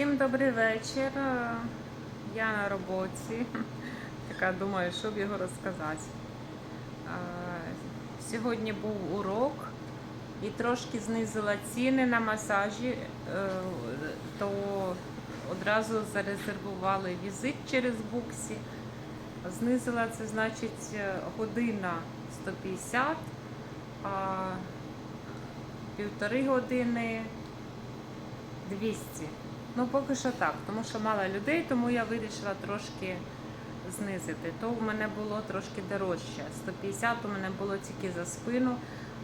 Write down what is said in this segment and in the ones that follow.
Всім добрий вечір. Я на роботі. Така думаю, що б його розказати. Сьогодні був урок і трошки знизила ціни на масажі, е, то одразу зарезервували візит через буксі. Знизила це значить година 150, а півтори години 200. Ну, поки що так, тому що мало людей, тому я вирішила трошки знизити. То у мене було трошки дорожче. 150 у мене було тільки за спину,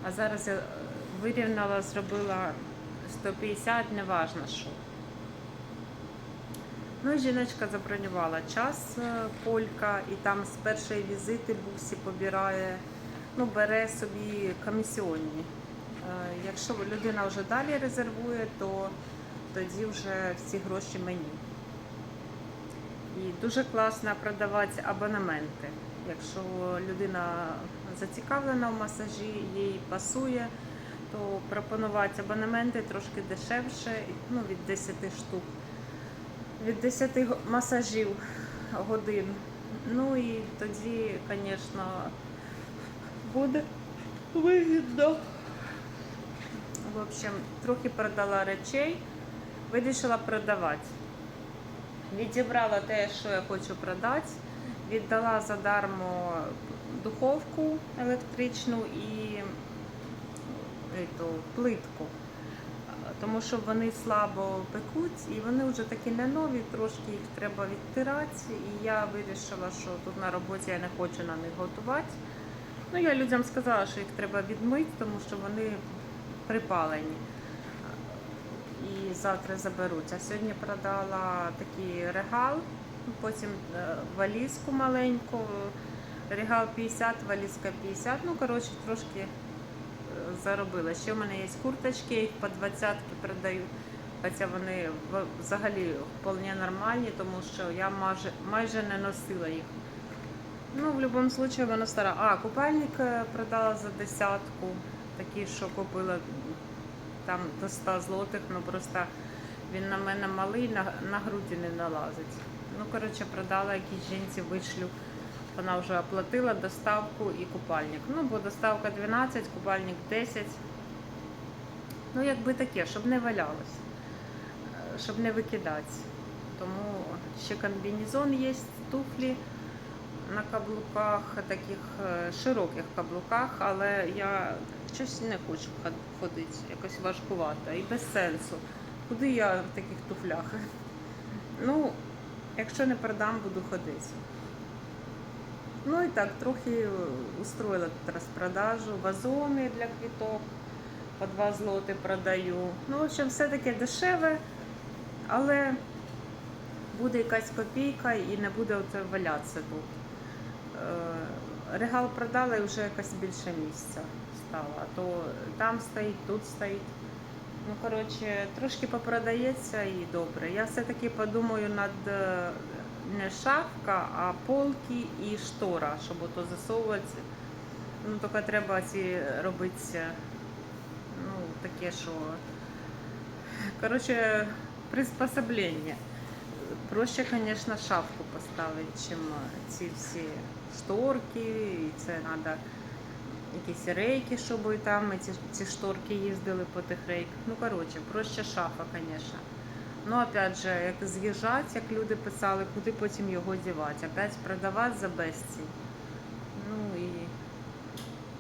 а зараз я е, вирівняла, зробила 150, неважно що. Ну і жіночка забронювала час е, полька, і там з першої візити бусі побирає, ну, бере собі комісіонні. Е, Якщо людина вже далі резервує, то тоді вже всі гроші мені. І дуже класно продавати абонементи. Якщо людина зацікавлена в масажі, їй пасує, то пропонувати абонементи трошки дешевше, ну, від 10 штук, від 10 масажів годин. Ну і тоді, звісно, буде вигідно. В общем, трохи продала речей, вирішила продавати. Відібрала те, що я хочу продати, віддала задармо духовку електричну і ету, плитку. Тому що вони слабо пекуть і вони вже такі не нові, трошки їх треба відтирати. І я вирішила, що тут на роботі я не хочу на них готувати. Ну, я людям сказала, що їх треба відмити, тому що вони припалені. І завтра заберуть. А сьогодні продала такий регал, потім е, валізку маленьку. Регал 50, валізка 50. Ну, коротше, трошки е, заробила. Ще в мене є курточки, я їх по 20 продаю. Хоча вони взагалі вполне нормальні, тому що я майже, майже не носила їх. Ну, в будь-якому випадку вона стара. А, купальник е, продала за десятку. Такий, що купила там до 100 злотих, ну просто він на мене малий, на, на груді не налазить. Ну, коротше, продала якійсь жінці, вишлю. Вона вже оплатила доставку і купальник. Ну, бо доставка 12, купальник 10. Ну, якби таке, щоб не валялось, е, щоб не викидати. Тому ще комбінезон є, туфлі на каблуках, таких е, широких каблуках, але я щось не хочу ходити, якось важкувато і без сенсу. Куди я в таких туфлях? Ну, якщо не продам, буду ходити. Ну і так, трохи устроїла тут розпродажу, вазони для квіток по 2 злоти продаю. Ну, в общем, все таке дешеве, але буде якась копійка і не буде оце валятися тут. Е, Регал продала і вже якось більше місця стало. То там стоїть, тут стоїть. Ну, коротше, трошки попродається і добре. Я все-таки подумаю над е, не шафка, а полки і штора, щоб ото засовувати. Ну, тільки треба ці робити, ну, таке, що. Коротше, приспособлення. Проще, звісно, шапку поставити, чим ці всі шторки, і це треба якісь рейки, щоб там ці, ці шторки їздили по тих рейках. Ну, коротше, проще шафа, звісно. Ну, опять же, як з'їжджати, як люди писали, куди потім його дівати. Опять продавати за безцінь. Ну і,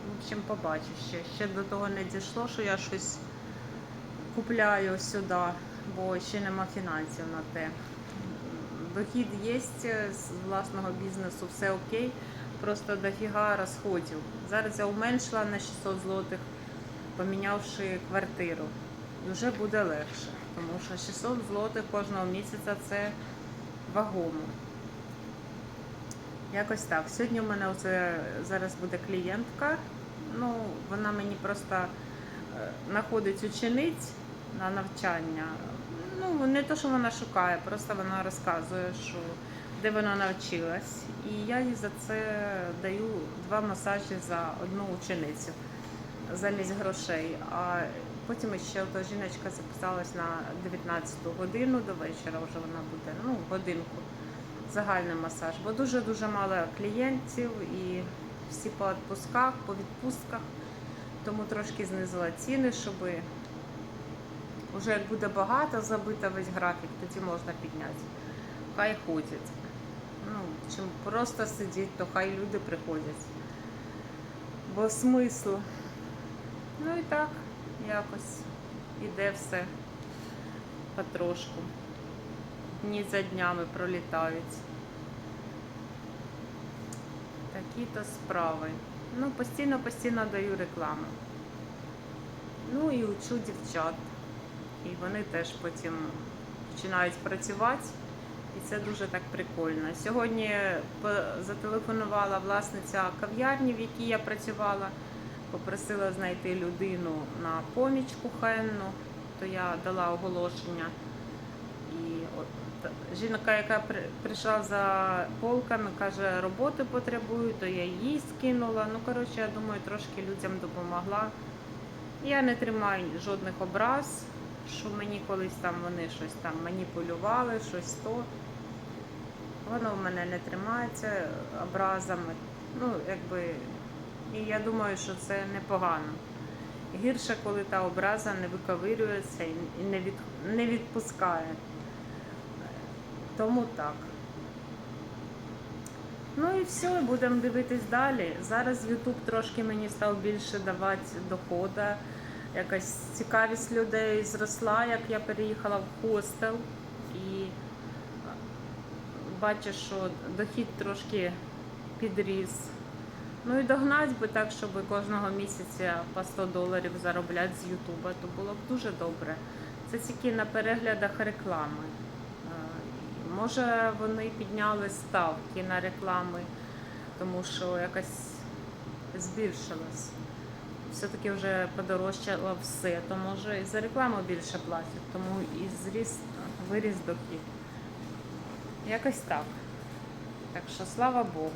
в общем, побачу ще. Ще до того не дійшло, що я щось купляю сюди, бо ще нема фінансів на те. Дохід є з власного бізнесу, все окей, просто дофіга розходів. Зараз я уменшила на 600 злотих, помінявши квартиру. Вже буде легше, тому що 600 злотих кожного місяця це вагомо. Якось так. Сьогодні у мене оце зараз буде клієнтка. Ну, вона мені просто е, знаходить учениць на навчання. Ну, не те, що вона шукає, просто вона розказує, що де вона навчилась. І я їй за це даю два масажі за одну ученицю замість грошей. А Потім ще та жіночка записалась на 19 годину до вечора, вже вона буде, ну, годинку. Загальний масаж, бо дуже-дуже мало клієнтів і всі по відпусках, по відпустках. Тому трошки знизила ціни, щоб вже як буде багато забито весь графік, тоді можна підняти. Хай ходять. Ну, чим просто сидіть, то хай люди приходять. Бо смисл. Ну і так, якось іде все потрошку. Дні за днями пролітають. Такі-то справи. Ну, постійно-постійно даю рекламу. Ну і учу дівчат. І вони теж потім починають працювати. І це дуже так прикольно. Сьогодні зателефонувала власниця кав'ярні, в якій я працювала, попросила знайти людину на поміч кухенну, то я дала оголошення. І от жінка, яка прийшла за полками, каже, роботи потребую, то я їй скинула. Ну, коротше, я думаю, трошки людям допомогла. Я не тримаю жодних образ, що мені колись там вони щось там маніпулювали, щось то. Воно в мене не тримається образами. Ну, якби, і я думаю, що це непогано. Гірше, коли та образа не виковирюється і не, від, не відпускає. Тому так. Ну і все, будемо дивитись далі. Зараз YouTube трошки мені став більше давати доходу. Якась цікавість людей зросла, як я переїхала в хостел і е, бачу, що дохід трошки підріс. Ну і догнать би так, щоб кожного місяця по 100 доларів заробляти з Ютуба, то було б дуже добре. Це тільки на переглядах реклами. Е, Може вони підняли ставки на реклами, тому що якось збільшилось. Все-таки вже подорожчало все, то може і за рекламу більше платять, тому і зріс, виріс дохід. Якось так. Так що слава Богу.